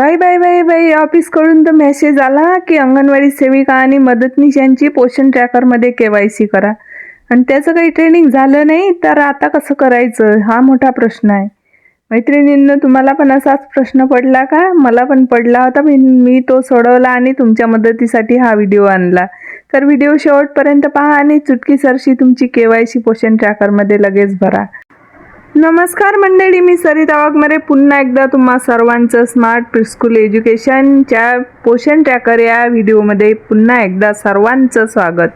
बाई बाई बाई बाई ऑफिसकडून तर मेसेज आला की अंगणवाडी सेविका आणि मदतनीस यांची पोषण ट्रॅकरमध्ये के वाय सी करा. आणि त्याचं काही ट्रेनिंग झालं नाही तर आता कसं करायचं? हा मोठा प्रश्न आहे. मैत्रिणींनं तुम्हाला पण असाच प्रश्न पडला का? मला पण पडला होता मी मी तो सोडवला आणि तुमच्या मदतीसाठी हा व्हिडिओ आणला. तर व्हिडिओ शेवटपर्यंत पहा आणि चुटकीसरशी तुमची के वाय सी पोषण ट्रॅकरमध्ये लगेच भरा. नमस्कार मंडळी मी सरिता वाघमारे. पुन्हा एकदा तुम्हा सर्वांचं स्मार्ट प्रिस्कूल एज्युकेशनच्या पोषण ट्रॅकर या व्हिडिओमध्ये पुन्हा एकदा सर्वांचं स्वागत.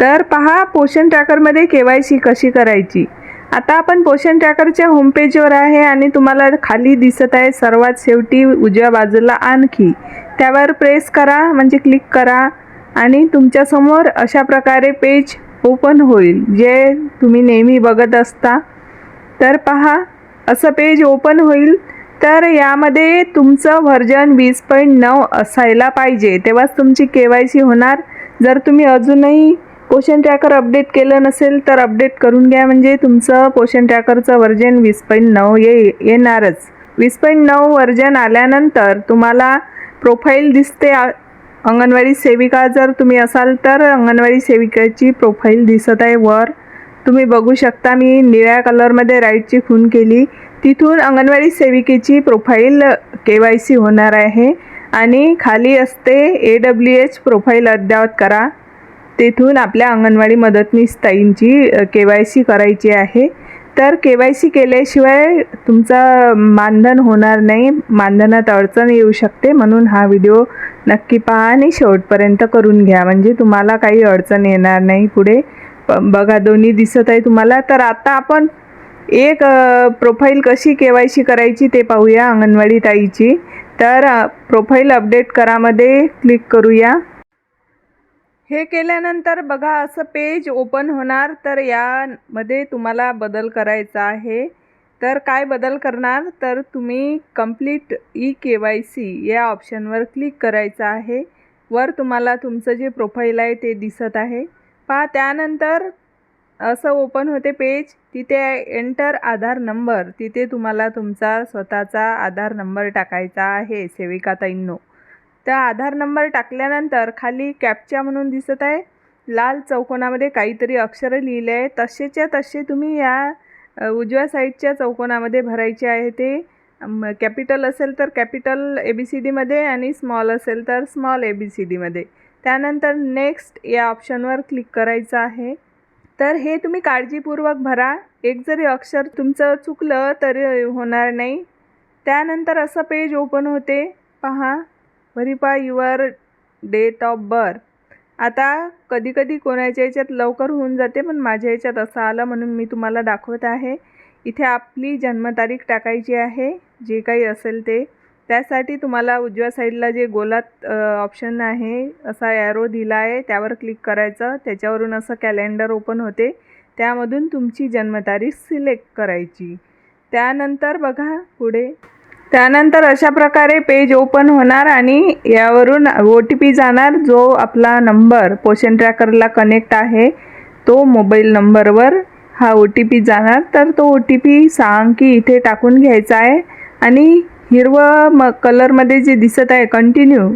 तर पहा पोषण ट्रॅकरमध्ये के वाय सी कशी करायची? आता आपण पोषण ट्रॅकरच्या होमपेजवर आहे आणि तुम्हाला खाली दिसत आहे सर्वात शेवटी उजव्या बाजूला आणखी. त्यावर प्रेस करा म्हणजे क्लिक करा आणि तुमच्यासमोर अशा प्रकारे पेज ओपन होईल जे तुम्ही नेहमी बघत असता. तर पहा असं पेज ओपन होईल तर यामध्ये तुमचं व्हर्जन वीस पॉईंट नऊ असायला पाहिजे. तेव्हाच तुमची के वाय सी होणार. जर तुम्ही अजूनही पोषण ट्रॅकर अपडेट केलं नसेल तर अपडेट करून घ्या. म्हणजे तुमचं पोषण ट्रॅकरचं व्हर्जन वीस पॉईंट नऊ ये येणारच. वीस पॉईंट नऊ व्हर्जन आल्यानंतर तुम्हाला प्रोफाईल दिसते. अंगणवाडी सेविका जर तुम्ही असाल तर अंगणवाडी सेविकाची प्रोफाईल दिसत आहे वर. तुम्ही बघू शकता मी निळ्या कलरमध्ये राईटची खून केली. तिथून अंगणवाडी सेविकेची प्रोफाईल के वाय सी होणार आहे. आणि खाली असते ए डब्ल्यू एच प्रोफाईल अद्ययावत करा. तेथून आपल्या अंगणवाडी मदतनीस ताईंची के वाय सी करायची आहे. तर के वाय सी केल्याशिवाय तुमचं मानधन होणार नाही. मानधनात अडचण येऊ शकते म्हणून हा व्हिडिओ नक्की पहा आणि शेवटपर्यंत करून घ्या. म्हणजे तुम्हाला काही अडचण येणार नाही पुढे. बघा दोन्ही दिसत आहे तुम्हाला. तर आता आपण एक प्रोफाईल कशी के वाय सी करायची ते पाहूया अंगणवाडी ताईची. तर प्रोफाईल अपडेट करामध्ये क्लिक करूया. हे केल्यानंतर बघा असं पेज ओपन होणार. तर यामध्ये तुम्हाला बदल करायचा आहे. तर काय बदल करणार? तर तुम्ही complete E K Y C या ऑप्शनवर क्लिक करायचं आहे. वर तुम्हाला तुमचं जे प्रोफाईल आहे ते दिसत आहे. पहा त्यानंतर असं ओपन होते पेज तिथे एंटर आधार नंबर तिथे तुम्हाला तुमचा स्वतःचा आधार नंबर टाकायचा आहे सेविकाताईंनो. त्या आधार नंबर टाकल्यानंतर खाली कॅपच्या म्हणून दिसत आहे. लाल चौकोनामध्ये काहीतरी अक्षरं लिहिले आहे तसेच्या तसे तुम्ही या उजव्या साईडच्या चौकोनामध्ये भरायचे आहे ते. कॅपिटल असेल तर कॅपिटल ए बी सी डीमध्ये आणि स्मॉल असेल तर स्मॉल ए बी सी डीमध्ये त्यानंतर नेक्स्ट या ऑप्शनवर क्लिक करायचं आहे. तर हे तुम्ही काळजीपूर्वक भरा. एक जरी अक्षर तुमचं चुकलं तरी होणार नाही. त्यानंतर असं पेज ओपन होते. पहा verify your date of birth आता कधीकधी कोणाच्या याच्यात लवकर होऊन जाते पण माझ्या याच्यात असं आलं म्हणून मी तुम्हाला दाखवत आहे. इथे आपली जन्मतारीख टाकायची आहे. जे काही असेल ते. त्यासाठी तुम्हाला उजव्या साईडला जे गोलात ऑप्शन आहे असा ॲरो दिला आहे त्यावर क्लिक करायचं. त्याच्यावरून असं कॅलेंडर ओपन होते. त्यामधून तुमची जन्मतारीख सिलेक्ट करायची. त्यानंतर बघा पुढे. त्यानंतर अशा प्रकारे पेज ओपन होणार आणि यावरून ओ टी पी जाणार. जो आपला नंबर पोषण ट्रॅकरला कनेक्ट आहे तो मोबाईल नंबरवर हा ओ टी पी जाणार. तर तो ओ टी पी सांग की इथे टाकून घ्यायचा आहे. आणि हिरवं म कलरमध्ये जे दिसत आहे कंटिन्यू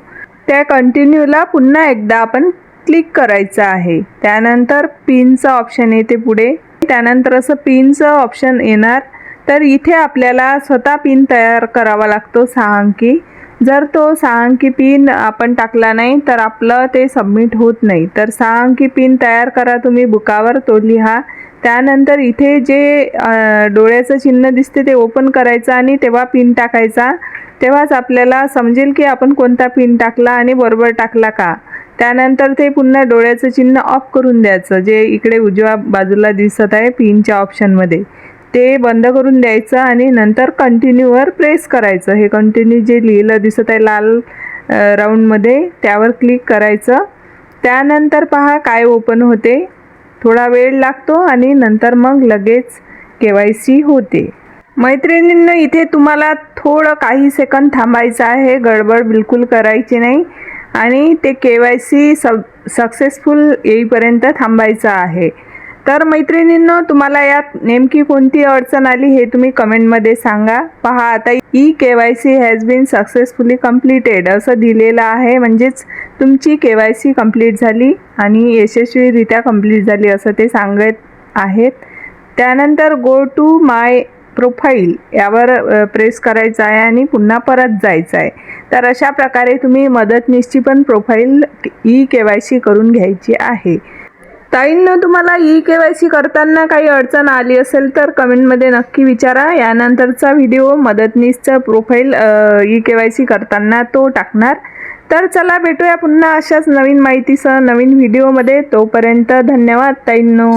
त्या कंटिन्यूला पुन्हा एकदा आपण क्लिक करायचं आहे. त्यानंतर पिनचं ऑप्शन येते पुढे. त्यानंतर असं पिनचं ऑप्शन येणार. तर इथे आपल्याला स्वतः पिन तयार करावा लागतो सहा अंकी जर तो सहा अंकी पिन आपण टाकला नाही तर आपलं ते सबमिट होत नाही. तर सहा अंकी पिन तयार करा तुम्ही बुकावर तो लिहा. त्यानंतर इथे जे डोळ्याचं चिन्ह दिसते ते ओपन करायचं आणि तेव्हा पिन टाकायचा. तेव्हाच आपल्याला समजेल की आपण कोणता पिन टाकला आणि बरोबर टाकला का. त्यानंतर ते पुन्हा डोळ्याचं चिन्ह ऑफ करून द्यायचं जे इकडे उजव्या बाजूला दिसत आहे पिनच्या ऑप्शनमध्ये ते बंद करून द्यायचं आणि नंतर कंटिन्यूवर प्रेस करायचं. हे कंटिन्यू जे लिहिलं दिसत आहे लाल राऊंडमध्ये त्यावर क्लिक करायचं. त्यानंतर पहा काय ओपन होते. थोडा वेळ लागतो आणि नंतर मग लगेच के वाय सी होते. मैत्रिणींना इथे तुम्हाला थोडं काही सेकंद थांबायचं आहे. गडबड बिलकुल करायची नाही. आणि ते के वाय सी सक्सेसफुल येईपर्यंत थांबायचं आहे. तर मैत्रिणींनो तुम्हाला यात नेमकी कोणती अडचण आली हे तुम्ही कमेंटमध्ये सांगा. पहा आता E K Y C has been successfully completed असं दिलेलं आहे. म्हणजेच तुमची के वाय सी कंप्लीट झाली आणि यशस्वीरित्या कंप्लीट झाली असं ते सांगत आहेत. त्यानंतर गो टू माय प्रोफाईल यावर प्रेस करायचं आहे आणि पुन्हा परत जायचं आहे. तर अशा प्रकारे तुम्ही मदतनीसची पण profile E K Y C करून घ्यायची आहे. ताईंनं तुम्हाला ई के वाय सी करताना काही अडचण आली असेल तर कमेंटमध्ये नक्की विचारा. यानंतरचा video मदतनीसचा profile E K Y C करताना तो टाकणार. तर चला भेटूया पुन्हा अशाच नवीन माहितीसह नवीन व्हिडिओमध्ये. तोपर्यंत धन्यवाद ताईंनो.